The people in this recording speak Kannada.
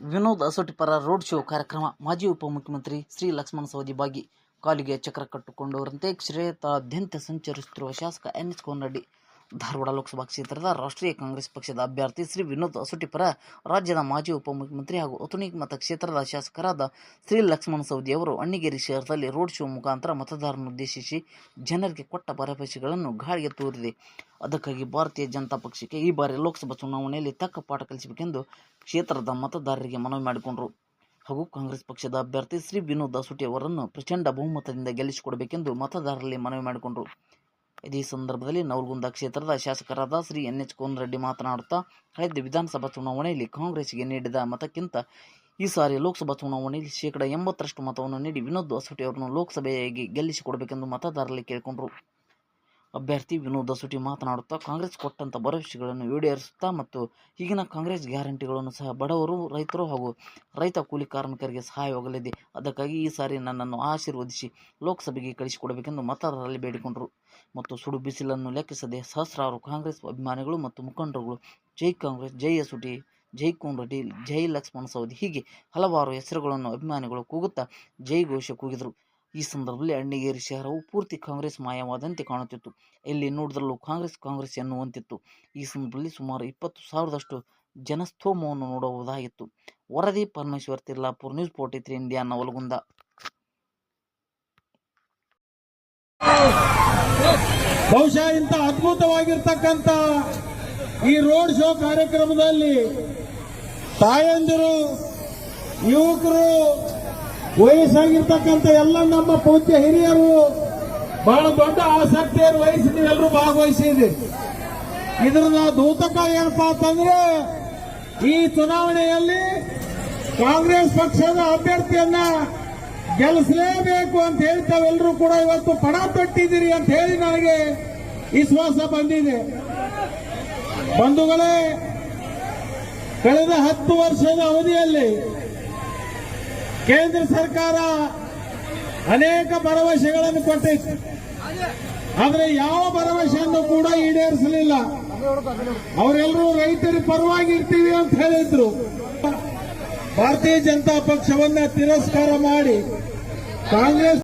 ವಿನೋದ್ ಅಸೋಟಿಪರ ರೋಡ್ ಶೋ ಕಾರ್ಯಕ್ರಮ ಮಾಜಿ ಉಪಮುಖ್ಯಮಂತ್ರಿ ಶ್ರೀ ಲಕ್ಷ್ಮಣ ಸವದಿ ಬಾಗಿ ಕಾಲಿಗೆ ಚಕ್ರ ಕಟ್ಟುಕೊಂಡವರಂತೆ ಕ್ಷೇತ್ರಾದ್ಯಂತ ಸಂಚರಿಸುತ್ತಿರುವ ಶಾಸಕ ಎನ್ ಎಸ್ ಕೋನರೆಡ್ಡಿ. ಧಾರವಾಡ ಲೋಕಸಭಾ ಕ್ಷೇತ್ರದ ರಾಷ್ಟ್ರೀಯ ಕಾಂಗ್ರೆಸ್ ಪಕ್ಷದ ಅಭ್ಯರ್ಥಿ ಶ್ರೀ ವಿನೋದ್ ಅಸುಟಿ ಪರ ರಾಜ್ಯದ ಮಾಜಿ ಉಪಮುಖ್ಯಮಂತ್ರಿ ಹಾಗೂ ಅಥಣಿ ಮತಕ್ಷೇತ್ರದ ಶಾಸಕರಾದ ಶ್ರೀ ಲಕ್ಷ್ಮಣ ಸವದಿ ಅವರು ಅಣ್ಣಿಗೇರಿ ಶಹರದಲ್ಲಿ ರೋಡ್ ಶೋ ಮುಖಾಂತರ ಮತದಾರರನ್ನು ಉದ್ದೇಶಿಸಿ ಜನರಿಗೆ ಕೊಟ್ಟ ಭರವಸೆಗಳನ್ನು ಗಾಳಿಗೆ ತೋರಿದೆ. ಅದಕ್ಕಾಗಿ ಭಾರತೀಯ ಜನತಾ ಪಕ್ಷಕ್ಕೆ ಈ ಬಾರಿ ಲೋಕಸಭಾ ಚುನಾವಣೆಯಲ್ಲಿ ತಕ್ಕ ಪಾಠ ಕಲಿಸಬೇಕೆಂದು ಕ್ಷೇತ್ರದ ಮತದಾರರಿಗೆ ಮನವಿ ಮಾಡಿಕೊಂಡರು. ಹಾಗೂ ಕಾಂಗ್ರೆಸ್ ಪಕ್ಷದ ಅಭ್ಯರ್ಥಿ ಶ್ರೀ ವಿನೋದ್ ಅಸುಟಿ ಅವರನ್ನು ಪ್ರಚಂಡ ಬಹುಮತದಿಂದ ಗೆಲ್ಲಿಸಿಕೊಡಬೇಕೆಂದು ಮತದಾರರಲ್ಲಿ ಮನವಿ ಮಾಡಿಕೊಂಡರು. ಇದೇ ಸಂದರ್ಭದಲ್ಲಿ ನವಲಗುಂದ ಕ್ಷೇತ್ರದ ಶಾಸಕರಾದ ಶ್ರೀ ಎನ್ ಎಚ್ ಕೋನರೆಡ್ಡಿ ಮಾತನಾಡುತ್ತಾ ಕಳೆದ ವಿಧಾನಸಭಾ ಚುನಾವಣೆಯಲ್ಲಿ ಕಾಂಗ್ರೆಸ್ಗೆ ನೀಡಿದ ಮತಕ್ಕಿಂತ ಈ ಸಾರಿ ಲೋಕಸಭಾ ಚುನಾವಣೆಯಲ್ಲಿ ಶೇಕಡ ಎಂಬತ್ತರಷ್ಟು ಮತವನ್ನು ನೀಡಿ ವಿನೋದ್ ಹೊಸಟಿ ಅವರನ್ನು ಲೋಕಸಭೆಯಾಗಿ ಗೆಲ್ಲಿಸಿಕೊಡಬೇಕೆಂದು ಮತದಾರರಲ್ಲಿ ಕೇಳಿಕೊಂಡರು. ಅಭ್ಯರ್ಥಿ ವಿನೋದ್ ದಸೂಟಿ ಮಾತನಾಡುತ್ತಾ ಕಾಂಗ್ರೆಸ್ ಕೊಟ್ಟಂತ ಭರವಸೆಗಳನ್ನು ಈಡೇರಿಸುತ್ತಾ ಮತ್ತು ಈಗಿನ ಕಾಂಗ್ರೆಸ್ ಗ್ಯಾರಂಟಿಗಳನ್ನು ಸಹ ಬಡವರು, ರೈತರು ಹಾಗೂ ರೈತ ಕೂಲಿ ಕಾರ್ಮಿಕರಿಗೆ ಸಹಾಯವಾಗಲಿದೆ. ಅದಕ್ಕಾಗಿ ಈ ಸಾರಿ ನನ್ನನ್ನು ಆಶೀರ್ವದಿಸಿ ಲೋಕಸಭೆಗೆ ಕಳಿಸಿಕೊಡಬೇಕೆಂದು ಮತದಾರರಲ್ಲಿ ಬೇಡಿಕೊಂಡರು. ಮತ್ತು ಸುಡು ಬಿಸಿಲನ್ನು ಲೆಕ್ಕಿಸದೆ ಸಹಸ್ರಾರು ಕಾಂಗ್ರೆಸ್ ಅಭಿಮಾನಿಗಳು ಮತ್ತು ಮುಖಂಡರುಗಳು, ಜೈ ಕಾಂಗ್ರೆಸ್, ಜೈ ಯಸುಟಿ ಜೈ ಕೋನರೆಡ್ಡಿ, ಜೈ ಲಕ್ಷ್ಮಣ ಸೌದಿ ಹೀಗೆ ಹಲವಾರು ಹೆಸರುಗಳನ್ನು ಅಭಿಮಾನಿಗಳು ಕೂಗುತ್ತಾ ಜೈ ಘೋಷ ಕೂಗಿದರು. ಈ ಸಂದರ್ಭದಲ್ಲಿ ಅಣ್ಣಿಗೇರಿ ಶಹರವು ಪೂರ್ತಿ ಕಾಂಗ್ರೆಸ್ ಮಾಯವಾದಂತೆ ಕಾಣುತ್ತಿತ್ತು. ಇಲ್ಲಿ ನೋಡಿದ್ರಲ್ಲೂ ಕಾಂಗ್ರೆಸ್ ಕಾಂಗ್ರೆಸ್ ಎನ್ನುವಂತಿತ್ತು. ಈ ಸಂದರ್ಭದಲ್ಲಿ ಸುಮಾರು ಇಪ್ಪತ್ತು ಸಾವಿರದಷ್ಟು ಜನಸ್ತೋಮವನ್ನು ನೋಡಬಹುದಾಗಿತ್ತು. ವರದಿ Parameshwar Tirlapur news forty three India, Navalgund. ಬಹುಶಃ ಇಂಥ ಅದ್ಭುತವಾಗಿರ್ತಕ್ಕಂಥ ಈ ರೋಡ್ ಶೋ ಕಾರ್ಯಕ್ರಮದಲ್ಲಿ ತಾಯಂದಿರು, ಯುವಕರು ವಯಸ್ಸಾಗಿರ್ತಕ್ಕಂಥ ಎಲ್ಲ ನಮ್ಮ ಪೂಜ್ಯ ಹಿರಿಯರು ಬಹಳ ದೊಡ್ಡ ಆಸಕ್ತಿಯನ್ನು ವಹಿಸಿ ನೀವೆಲ್ಲರೂ ಭಾಗವಹಿಸಿದ್ರಿ. ಇದರ ದೂತಕ ಏನಪ್ಪಾ ಅಂತಂದ್ರೆ ಈ ಚುನಾವಣೆಯಲ್ಲಿ ಕಾಂಗ್ರೆಸ್ ಪಕ್ಷದ ಅಭ್ಯರ್ಥಿಯನ್ನ ಗೆಲ್ಲಿಸಲೇಬೇಕು ಅಂತ ಹೇಳಿ ತಾವೆಲ್ಲರೂ ಕೂಡ ಇವತ್ತು ಪಣ ತೊಟ್ಟಿದ್ದೀರಿ ಅಂತ ಹೇಳಿ ನನಗೆ ವಿಶ್ವಾಸ ಬಂದಿದೆ. ಬಂಧುಗಳೇ, ಕಳೆದ ಹತ್ತು ವರ್ಷದ ಅವಧಿಯಲ್ಲಿ ಕೇಂದ್ರ ಸರ್ಕಾರ ಅನೇಕ ಭರವಸೆಗಳನ್ನು ಕೊಟ್ಟಿತ್ತು. ಆದರೆ ಯಾವ ಭರವಸೆಯನ್ನು ಕೂಡ ಈಡೇರಿಸಲಿಲ್ಲ. ಅವರೆಲ್ಲರೂ ರೈತರ ಪರವಾಗಿ ಇರ್ತೀವಿ ಅಂತ ಹೇಳಿದ್ರು. ಭಾರತೀಯ ಜನತಾ ಪಕ್ಷವನ್ನ ತಿರಸ್ಕಾರ ಮಾಡಿ ಕಾಂಗ್ರೆಸ್